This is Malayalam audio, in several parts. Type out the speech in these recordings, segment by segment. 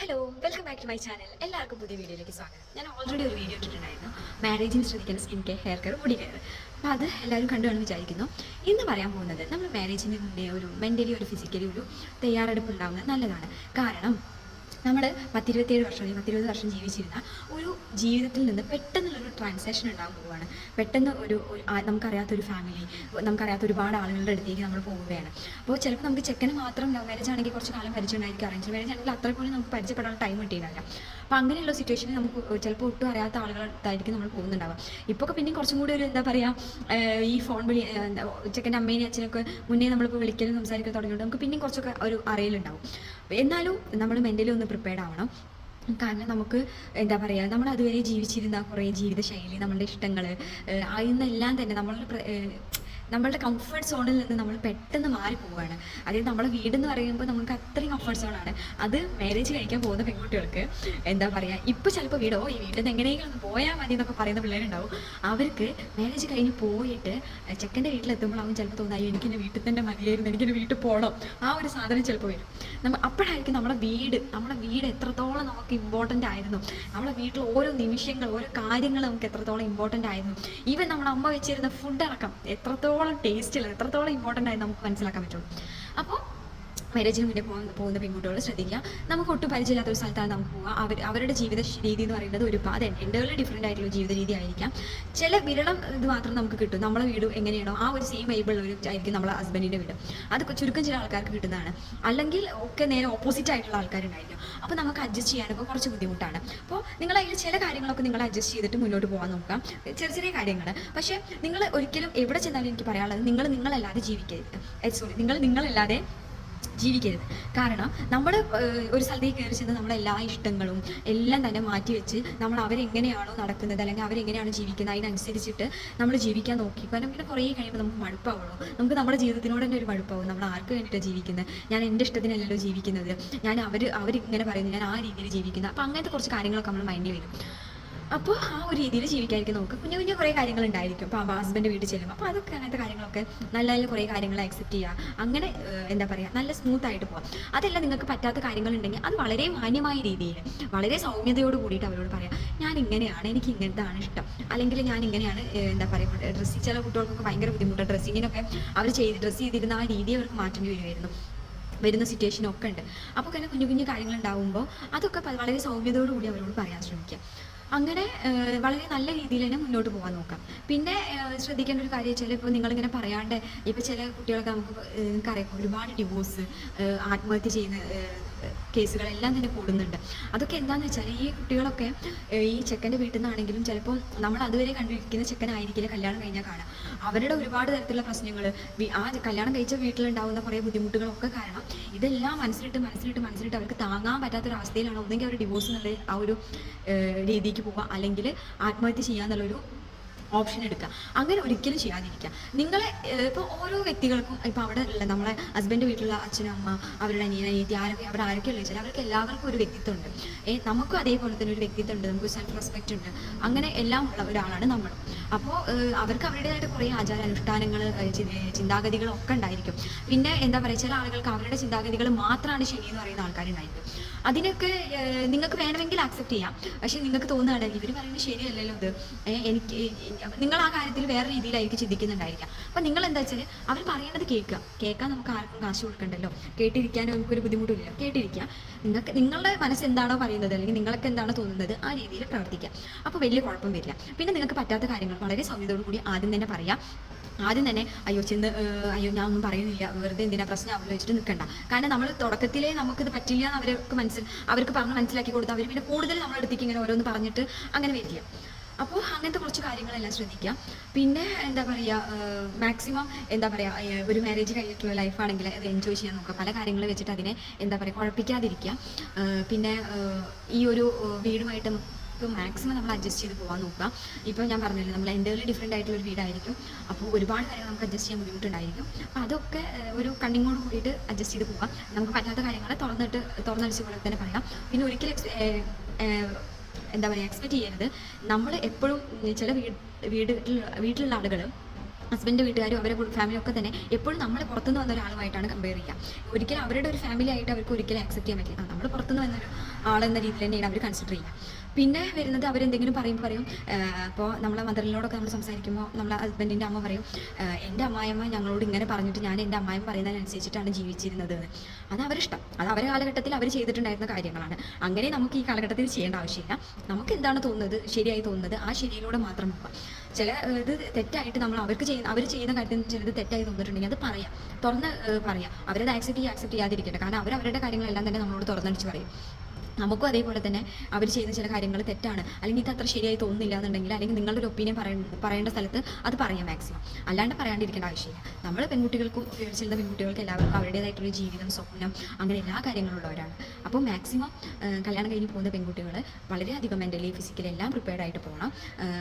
Hello welcome back to my channel എല്ലാവർക്കും പുതിയ വീഡിയോയിലേക്ക് സ്വാഗതം. ഞാൻ ഓൾറെഡി ഒരു വീഡിയോ ഇട്ടിട്ടുണ്ടായിരുന്നു. മാരേജിന് ശ്രദ്ധിക്കുന്ന സ്കിൻ കെയർ ഹെയർ കെയർ മുടി കെയർ അപ്പോൾ അത് എല്ലാവരും കണ്ടുവെന്ന് വിചാരിക്കുന്നു. ഇന്ന് പറയാൻ പോകുന്നത് നമ്മൾ മുന്നേ ഒരു മെന്റലി ഒരു ഫിസിക്കലി ഒരു തയ്യാറെടുപ്പ് ഉണ്ടാവുന്നത് നല്ലതാണ്. കാരണം നമ്മൾ പത്തിരുപത്തിയേഴ് വർഷം അല്ലെങ്കിൽ പത്തിരുപത് വർഷം ജീവിച്ചിരുന്ന ഒരു ജീവിതത്തിൽ നിന്ന് പെട്ടെന്നുള്ളൊരു ട്രാൻസാക്ഷൻ ഉണ്ടാകാൻ പോവുകയാണ്. പെട്ടെന്ന് ഒരു നമുക്കറിയാത്തൊരു ഫാമിലി നമുക്കറിയാത്ത ഒരുപാട് ആളുകളുടെ അടുത്തേക്ക് നമ്മൾ പോവുകയാണ്. അപ്പോൾ ചിലപ്പോൾ നമുക്ക് ചെക്കന് മാത്രം ലവ് മാരേജ് ആണെങ്കിൽ കുറച്ച് കാലം പരിചയമുണ്ടായിരിക്കും അറേഞ്ച് മാരേജ് ആണെങ്കിൽ അത്ര പോലും നമുക്ക് പരിചയപ്പെടാനുള്ള ടൈം കിട്ടിയില്ല അപ്പോൾ അങ്ങനെയുള്ള സിറ്റുവേഷനിൽ നമുക്ക് ചിലപ്പോൾ ഒട്ടും അറിയാത്ത ആളുകളായിരിക്കും നമ്മൾ പോകുന്നുണ്ടാവുക. ഇപ്പോൾ പിന്നെ കുറച്ചും കൂടി ഒരു എന്താ പറയുക ഈ ഫോൺ വിളി ചെക്കന്റെ അമ്മേനെയും അച്ഛനൊക്കെ മുന്നേ നമ്മളിപ്പോൾ വിളിക്കലും സംസാരിക്കാൻ തുടങ്ങിയിട്ട് നമുക്ക് പിന്നെയും കുറച്ചൊക്കെ ഒരു അറിയലുണ്ടാവും. എന്നാലും നമ്മൾ മെന്റലി ഒന്ന് പ്രിപ്പയർഡ് ആവണം. കാരണം നമുക്ക് എന്താ പറയുക നമ്മൾ അതുവരെ ജീവിച്ചിരുന്ന കുറേ ജീവിതശൈലി നമ്മളുടെ ഇഷ്ടങ്ങൾ അതിൽ നിന്നെല്ലാം തന്നെ ഏഹ് നമ്മളുടെ കംഫർട്ട് സോണിൽ നിന്ന് നമ്മൾ പെട്ടെന്ന് മാറി പോവുകയാണ് അതായത് നമ്മളെ വീട് എന്ന് പറയുമ്പോൾ നമുക്ക് അത്രയും കംഫർട്ട് സോണാണ് അത് മാരേജ് കഴിക്കാൻ പോകുന്ന പെൺകുട്ടികൾക്ക് എന്താ പറയുക ഇപ്പോൾ ചിലപ്പോൾ വീടോ ഈ വീട്ടിൽ നിന്ന് എങ്ങനെയെങ്കിലും ഒന്ന് പോയാൽ മതി എന്നൊക്കെ പറയുന്ന പിള്ളേരുണ്ടാവും. അവർക്ക് മാരേജ് കഴിഞ്ഞ് പോയിട്ട് ചെക്കന്റെ വീട്ടിലെത്തുമ്പോൾ അവൻ ചിലപ്പോൾ തോന്നായി എനിക്ക് എന്റെ വീട്ടിൽ തന്നെ മതിയായിരുന്നു എനിക്ക് വീട്ടിൽ പോകണം ആ ഒരു സാധനം ചിലപ്പോൾ വരും. നമ്മൾ അപ്പോഴായിരിക്കും നമ്മുടെ വീട് നമ്മുടെ വീട് എത്രത്തോളം നമുക്ക് ഇമ്പോർട്ടന്റ് ആയിരുന്നു. നമ്മുടെ വീട്ടിൽ ഓരോ നിമിഷങ്ങൾ ഓരോ കാര്യങ്ങൾ നമുക്ക് എത്രത്തോളം ഇമ്പോർട്ടന്റ് ആയിരുന്നു. ഈവൻ നമ്മുടെ അമ്മ വെച്ചിരുന്ന ഫുഡ് അടക്കം എത്രത്തോളം ടേസ്റ്റിൽ എത്രത്തോളം ഇമ്പോർട്ടന്റ് ആയി നമുക്ക് മനസ്സിലാക്കാൻ പറ്റുള്ളൂ അപ്പോൾ മാരേജിന് മുന്നേ പോകുന്ന പോകുന്ന പെൺകുട്ടികൾ ശ്രദ്ധിക്കുക. നമുക്ക് ഒട്ടും പരിചയമില്ലാത്ത ഒരു സ്ഥലത്താണ് നമുക്ക് പോവുക. അവർ അവരുടെ ജീവിത രീതി എന്ന് പറയുന്നത് ഒരു ഒരുപാട് എന്റെ ഡിഫറെന്റ് ആയിട്ടുള്ള ജീവിത രീതി ആയിരിക്കാം. ചില വിരളം ഇത് മാത്രം നമുക്ക് കിട്ടും. നമ്മളെ വീട് എങ്ങനെയാണോ ആ ഒരു സെയിം വൈബിളുള്ള ഒരു ആയിരിക്കും നമ്മളെ ഹസ്ബൻഡിന്റെ വീട്. അത് ചുരുക്കം ചില ആൾക്കാർക്ക് കിട്ടുന്നതാണ്. അല്ലെങ്കിൽ ഒക്കെ നേരെ ഓപ്പോസിറ്റ് ആയിട്ടുള്ള ആൾക്കാരുണ്ടായിരിക്കും. അപ്പോൾ നമുക്ക് അഡ്ജസ്റ്റ് ചെയ്യാനൊക്കെ കുറച്ച് ബുദ്ധിമുട്ടാണ്. അപ്പോൾ നിങ്ങൾ അതിൽ ചില കാര്യങ്ങളൊക്കെ നിങ്ങൾ അഡ്ജസ്റ്റ് ചെയ്തിട്ട് മുന്നോട്ട് പോകാൻ നോക്കാം ചെറിയ ചെറിയ കാര്യങ്ങൾ പക്ഷേ നിങ്ങൾ ഒരിക്കലും എവിടെ ചെന്നാലും എനിക്ക് പറയാനുള്ളത് നിങ്ങൾ നിങ്ങളല്ലാതെ ജീവിക്കരുത്. സോറി നിങ്ങൾ നിങ്ങളല്ലാതെ ജീവിക്കരുത്. കാരണം നമ്മൾ ഒരു സ്ഥലത്തേക്ക് കയറി ചെന്ന് നമ്മളെ എല്ലാ ഇഷ്ടങ്ങളും എല്ലാം തന്നെ മാറ്റി വെച്ച് നമ്മൾ അവരെങ്ങനെയാണോ നടക്കുന്നത് അല്ലെങ്കിൽ അവരെങ്ങനെയാണ് ജീവിക്കുന്നത് അതിനനുസരിച്ചിട്ട് നമ്മൾ ജീവിക്കാൻ നോക്കി. കാരണം പിന്നെ കുറേ കഴിയുമ്പോൾ നമുക്ക് മടുപ്പാവുള്ളൂ. നമുക്ക് നമ്മുടെ ജീവിതത്തിനോട് തന്നെ ഒരു മടുപ്പാവും. നമ്മൾ ആർക്ക് വേണ്ടിയിട്ടാണ് ജീവിക്കുന്നത് ഞാൻ എന്റെ ഇഷ്ടത്തിനല്ലല്ലോ ജീവിക്കുന്നത്. ഞാൻ അവർ അവരിങ്ങനെ പറയുന്നു. ഞാൻ ആ രീതിയിൽ ജീവിക്കുന്നത്. അപ്പോൾ അങ്ങനത്തെ കുറച്ച് കാര്യങ്ങളൊക്കെ നമ്മൾ മൈൻഡിൽ വരും അപ്പോൾ ആ ഒരു രീതിയിൽ ജീവിക്കാതിരിക്കും നമുക്ക് കുഞ്ഞു കുഞ്ഞു കുറേ കാര്യങ്ങൾ ഉണ്ടായിരിക്കും. അപ്പോൾ ഹസ്ബൻഡ് വീട്ടിൽ ചെല്ലുമ്പോൾ അപ്പോൾ അതൊക്കെ അങ്ങനത്തെ കാര്യങ്ങളൊക്കെ നല്ല നല്ല കുറേ കാര്യങ്ങൾ അക്സെപ്റ്റ് ചെയ്യുക. അങ്ങനെ എന്താ പറയുക നല്ല സ്മൂത്ത് ആയിട്ട് പോകാം അതെല്ലാം നിങ്ങൾക്ക് പറ്റാത്ത കാര്യങ്ങൾ ഉണ്ടെങ്കിൽ അത് വളരെ മാന്യമായ രീതിയിൽ വളരെ സൗമ്യതയോട് കൂടിയിട്ട് അവരോട് പറയാം ഞാൻ ഇങ്ങനെയാണ് എനിക്ക് ഇങ്ങനത്താണ് ഇഷ്ടം. അല്ലെങ്കിൽ ഞാൻ ഇങ്ങനെയാണ് എന്താ പറയുക ഡ്രസ്സ് ചില കുട്ടികൾക്കൊക്കെ ഭയങ്കര ബുദ്ധിമുട്ടാണ് ഡ്രസ്സിങ്ങിനൊക്കെ അവർ ചെയ്ത് ഡ്രസ്സ് ചെയ്തിരുന്ന ആ രീതി അവർക്ക് മാറ്റേണ്ടി വരുമായിരുന്നു വരുന്ന സിറ്റുവേഷൻ ഒക്കെ ഉണ്ട്. അപ്പോൾ തന്നെ കുഞ്ഞു കുഞ്ഞു കാര്യങ്ങൾ ഉണ്ടാവുമ്പോൾ അതൊക്കെ വളരെ സൗമ്യതയോടു കൂടി അവരോട് പറയാൻ ശ്രമിക്കുക. അങ്ങനെ വളരെ നല്ല രീതിയിൽ തന്നെ മുന്നോട്ട് പോകാൻ നോക്കാം. പിന്നെ ശ്രദ്ധിക്കേണ്ട ഒരു കാര്യം വെച്ചാൽ ഇപ്പോൾ നിങ്ങളിങ്ങനെ പറയാണ്ട് ഇപ്പോൾ ചില കുട്ടികളൊക്കെ നമുക്ക് ഏഹ്, നിങ്ങൾക്കറിയാം ഒരുപാട് ഡിവോഴ്സ് ആത്മഹത്യ ചെയ്യുന്ന കേസുകളെല്ലാം തന്നെ കൂടുന്നുണ്ട്. അതൊക്കെ എന്താണെന്ന് വെച്ചാൽ ഈ കുട്ടികളൊക്കെ ഈ ചെക്കന്റെ വീട്ടിൽ നിന്നാണെങ്കിലും ചിലപ്പോൾ നമ്മൾ അതുവരെ കണ്ടിരിക്കുന്ന ചെക്കനായിരിക്കില്ല കല്യാണം കഴിഞ്ഞാൽ കാണാം. അവരുടെ ഒരുപാട് തരത്തിലുള്ള പ്രശ്നങ്ങൾ ആ കല്യാണം കഴിച്ച വീട്ടിലുണ്ടാവുന്ന കുറേ ബുദ്ധിമുട്ടുകളൊക്കെ കാരണം ഇതെല്ലാം മനസ്സിലിട്ട് മനസ്സിലിട്ട് മനസ്സിലിട്ട് അവർക്ക് താങ്ങാൻ പറ്റാത്തൊരവസ്ഥയിലാണ് ഒന്നെങ്കിൽ അവർ ഡിവോഴ്സ് എന്നുള്ള ആ ഒരു രീതിക്ക് പോവുക അല്ലെങ്കിൽ ആത്മഹത്യ ചെയ്യാന്നുള്ളൊരു ഓപ്ഷൻ എടുക്കുക. അങ്ങനെ ഒരിക്കലും ചെയ്യാതിരിക്കുക. നിങ്ങളെ ഇപ്പോൾ ഓരോ വ്യക്തികൾക്കും ഇപ്പോൾ അവിടെ ഉള്ള നമ്മളെ ഹസ്ബൻഡ് വീട്ടിലുള്ള അച്ഛനും അമ്മ അവരുടെ അനിയൻ അനിയത്തി ആരൊക്കെ അവിടെ ആരൊക്കെ ഉള്ളത് വെച്ചാൽ അവർക്ക് എല്ലാവർക്കും ഒരു വ്യക്തിത്വം ഉണ്ട് നമുക്കും അതേപോലെ തന്നെ ഒരു വ്യക്തിത്വം ഉണ്ട് നമുക്ക് സെൽഫ് റെസ്പെക്റ്റ് ഉണ്ട്. അങ്ങനെ എല്ലാം ഉള്ള ഒരാളാണ് നമ്മൾ. അപ്പോൾ അവർക്ക് അവരുടേതായിട്ട് കുറേ ആചാര അനുഷ്ഠാനങ്ങൾ ചിന്താഗതികളൊക്കെ ഉണ്ടായിരിക്കും. പിന്നെ എന്താ പറയുക ചില ആളുകൾക്ക് അവരുടെ ചിന്താഗതികൾ മാത്രമാണ് ശരി എന്ന് പറയുന്ന ആൾക്കാരുണ്ടായിരിക്കും. അതിനൊക്കെ നിങ്ങൾക്ക് വേണമെങ്കിൽ ആക്സെപ്റ്റ് ചെയ്യാം. പക്ഷെ നിങ്ങൾക്ക് തോന്നുകയാണ് ഇവർ പറയുന്നത് ശരിയല്ലല്ലോ ഇത്. ഏ, എനിക്ക് നിങ്ങൾ ആ കാര്യത്തിൽ വേറെ രീതിയിലായിരിക്കും ചിന്തിക്കുന്നുണ്ടായിരിക്കാം അപ്പം നിങ്ങൾ എന്താ വെച്ചാൽ അവർ പറയുന്നത് കേൾക്കുക. കേൾക്കാൻ നമുക്ക് ആർക്കും കാശ് കൊടുക്കണ്ടല്ലോ. കേട്ടിരിക്കാനും നമുക്കൊരു ബുദ്ധിമുട്ടില്ല. കേട്ടിരിക്കുക. നിങ്ങൾക്ക് നിങ്ങളുടെ മനസ്സ് എന്താണോ പറയുന്നത് അല്ലെങ്കിൽ നിങ്ങൾക്ക് എന്താണോ തോന്നുന്നത് ആ രീതിയിൽ പ്രവർത്തിക്കുക. അപ്പോൾ വലിയ കുഴപ്പം വരില്ല. പിന്നെ നിങ്ങൾക്ക് പറ്റാത്ത കാര്യങ്ങൾ വളരെ സൗമ്യതയോടു കൂടി ആദ്യം തന്നെ പറയാം. ആദ്യം തന്നെ അയ്യോ ചെന്ന് അയ്യോ ഞാൻ ഒന്നും പറയുന്നില്ല. വെറുതെ എന്തിനാ പ്രശ്നം അവരെ വെച്ചിട്ട് നിൽക്കണ്ട. കാരണം നമ്മൾ തുടക്കത്തിലേ നമുക്ക് ഇത് പറ്റില്ല എന്ന് അവർക്ക് മനസ്സിൽ അവർക്ക് പറഞ്ഞ് മനസ്സിലാക്കി കൊടുത്ത് അവർ പിന്നെ കൂടുതൽ നമ്മളെടുത്തേക്ക് ഇങ്ങനെ ഓരോന്ന് പറഞ്ഞിട്ട് അങ്ങനെ വരില്ല. അപ്പോൾ അങ്ങനത്തെ കുറച്ച് കാര്യങ്ങളെല്ലാം ശ്രദ്ധിക്കുക പിന്നെ എന്താ പറയുക മാക്സിമം എന്താ പറയുക ഒരു മാരേജ് കഴിഞ്ഞിട്ടുള്ള ലൈഫാണെങ്കിൽ അത് എൻജോയ് ചെയ്യാൻ നോക്കുക. പല കാര്യങ്ങൾ വെച്ചിട്ട് അതിനെ എന്താ പറയുക കുഴപ്പിക്കാതിരിക്കുക. പിന്നെ ഈ ഒരു വീടുമായിട്ട് ഇപ്പോൾ മാക്സിമം നമ്മൾ അഡ്ജസ്റ്റ് ചെയ്ത് പോകാൻ നോക്കുക. ഇപ്പോൾ ഞാൻ പറഞ്ഞില്ല നമ്മൾ എന്റർലി ഡിഫറെന്റ് ആയിട്ടുള്ള ഒരു വീടായിരിക്കും. അപ്പോൾ ഒരുപാട് കാര്യങ്ങൾ നമുക്ക് അഡ്ജസ്റ്റ് ചെയ്യാൻ ബുദ്ധിമുട്ടുണ്ടായിരിക്കും. അപ്പോൾ അതൊക്കെ ഒരു കണ്ണിങ്ങോട് കൂടിയിട്ട് അഡ്ജസ്റ്റ് ചെയ്ത് പോകാം നമുക്ക് പറ്റാത്ത കാര്യങ്ങൾ തുറന്നിട്ട് തുറന്നടിച്ച് പോലെ തന്നെ പറയാം. പിന്നെ ഒരിക്കലും എന്താ പറയുക എക്സ്പെക്ട് ചെയ്യരുത്. നമ്മൾ എപ്പോഴും ചില വീട് വീട്ടിലുള്ള ആളുകൾ ഹസ്ബൻഡ് വീട്ടുകാരും അവരെ ഫാമിലി ഒക്കെ തന്നെ എപ്പോഴും നമ്മൾ പുറത്തുനിന്ന് വന്ന ഒരാളുമായിട്ടാണ് കമ്പയർ ചെയ്യുക. ഒരിക്കലും അവരുടെ ഒരു ഫാമിലി ആയിട്ട് അവർക്ക് ഒരിക്കലും ആക്സെപ്റ്റ് ചെയ്യാൻ പറ്റില്ല. നമ്മൾ പുറത്തുനിന്ന് വന്നൊരു ആളെന്ന രീതിയിൽ തന്നെയാണ് അവർ കൺസിഡർ ചെയ്യുക. പിന്നെ വരുന്നത് അവരെന്തെങ്കിലും പറയും പറയും ഇപ്പോൾ നമ്മളെ മദറിനോടൊക്കെ നമ്മൾ സംസാരിക്കുമ്പോൾ നമ്മളെ ഹസ്ബൻഡിന്റെ അമ്മ പറയും എന്റെ അമ്മായിയമ്മ ഞങ്ങളോട് ഇങ്ങനെ പറഞ്ഞിട്ട് ഞാൻ എന്റെ അമ്മായിമ്മ പറയുന്നതിനനുസരിച്ചിട്ടാണ് ജീവിച്ചിരുന്നത്. എന്ന്." അത് അവരിഷ്ടം. അത് അവരെ കാലഘട്ടത്തിൽ അവർ ചെയ്തിട്ടുണ്ടായിരുന്ന കാര്യങ്ങളാണ്. അങ്ങനെ നമുക്ക് ഈ കാലഘട്ടത്തിൽ ചെയ്യേണ്ട ആവശ്യമില്ല. നമുക്ക് എന്താണ് തോന്നുന്നത്? ശരിയായി തോന്നുന്നത്? ആ ശരിയിലൂടെ മാത്രം പോകാം ചില ഇത് തെറ്റായിട്ട് നമ്മൾ അവർക്ക് ചെയ്യുന്ന അവർ ചെയ്യുന്ന കാര്യത്തിൽ ചിലത് തെറ്റായി തോന്നിയിട്ടുണ്ടെങ്കിൽ അത് പറയാം. തുറന്ന് പറയാം. അവരത് ആക്സെപ്റ്റ് ചെയ്യുക ആക്സെപ്റ്റ് ചെയ്യാതിരിക്കട്ടെ. കാരണം അവർ അവരുടെ കാര്യങ്ങളെല്ലാം തന്നെ നമ്മളോട് തുറന്നടിച്ച് പറയും. നമുക്കും അതേപോലെ തന്നെ അവർ ചെയ്യുന്ന ചില കാര്യങ്ങൾ തെറ്റാണ്. അല്ലെങ്കിൽ ഇത് അത്ര ശരിയായി തോന്നുന്നില്ല എന്നുണ്ടെങ്കിൽ അല്ലെങ്കിൽ നിങ്ങളുടെ ഒരു ഒപ്പീനിയൻ പറയേണ്ട സ്ഥലത്ത് അത് പറയാം മാക്സിമം. അല്ലാണ്ട് പറയാണ്ടിരിക്കേണ്ട ആവശ്യമില്ല. നമ്മൾ പെൺകുട്ടികൾക്കും ഉപയോഗിച്ചിരുന്ന പെൺകുട്ടികൾക്ക് എല്ലാവർക്കും അവരുടേതായിട്ടുള്ള ജീവിതം സ്വപ്നം അങ്ങനെ എല്ലാ കാര്യങ്ങളും ഉള്ളവരാണ്. അപ്പോൾ മാക്സിമം കല്യാണം കഴിഞ്ഞ് പോകുന്ന പെൺകുട്ടികൾ വളരെയധികം മെന്റലി ഫിസിക്കലി എല്ലാം പ്രിപ്പയർഡ് ആയിട്ട് പോകണം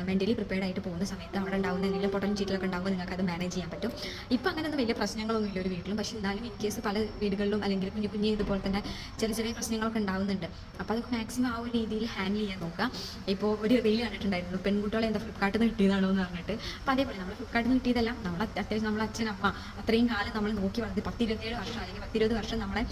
മെന്റലി പ്രിപ്പയർഡ് ആയിട്ട് പോകുന്ന സമയത്ത് അവിടെ ഉണ്ടാകുന്ന എന്തെങ്കിലും പൊട്ടൻ ചീറ്റിലൊക്കെ ഉണ്ടാകുമ്പോൾ നിങ്ങൾക്ക് അത് മാനേജ് ചെയ്യാൻ പറ്റും. ഇപ്പോൾ അങ്ങനെയൊന്നും വലിയ പ്രശ്നങ്ങളൊന്നും ഇല്ല ഒരു വീട്ടിലും. പക്ഷേ എന്നാലും ഇൻ കേസ് പല വീടുകളിലും അല്ലെങ്കിൽ കുഞ്ഞു കുഞ്ഞു ഇതുപോലെ തന്നെ ചെറിയ ചെറിയ പ്രശ്നങ്ങളൊക്കെ ഉണ്ടാകുന്നുണ്ട് അപ്പോൾ അതൊക്കെ മാക്സിമം ആ ഒരു രീതിയിൽ ഹാൻഡിൽ ചെയ്യാൻ നോക്കുക. ഇപ്പോൾ ഒരു റീൽ കണ്ടിട്ടുണ്ടായിരുന്നു. പെൺകുട്ടികളെ എന്താ ഫ്ലിപ്കാർട്ടിൽ നിന്ന് കിട്ടിയതാണോ എന്ന് പറഞ്ഞിട്ട്. അപ്പോൾ അതേപോലെ നമ്മൾ ഫ്ലിപ്കാർട്ടിൽ നിന്ന് കിട്ടിയതെല്ലാം നമ്മൾ അത്യാവശ്യം നമ്മൾ അച്ഛൻ അമ്മ അത്രയും കാലം നമ്മൾ നോക്കി വളർത്തി പത്തിരുപത്തേഴ് വർഷം അല്ലെങ്കിൽ പത്തിരുപത് വർഷം നമ്മളെ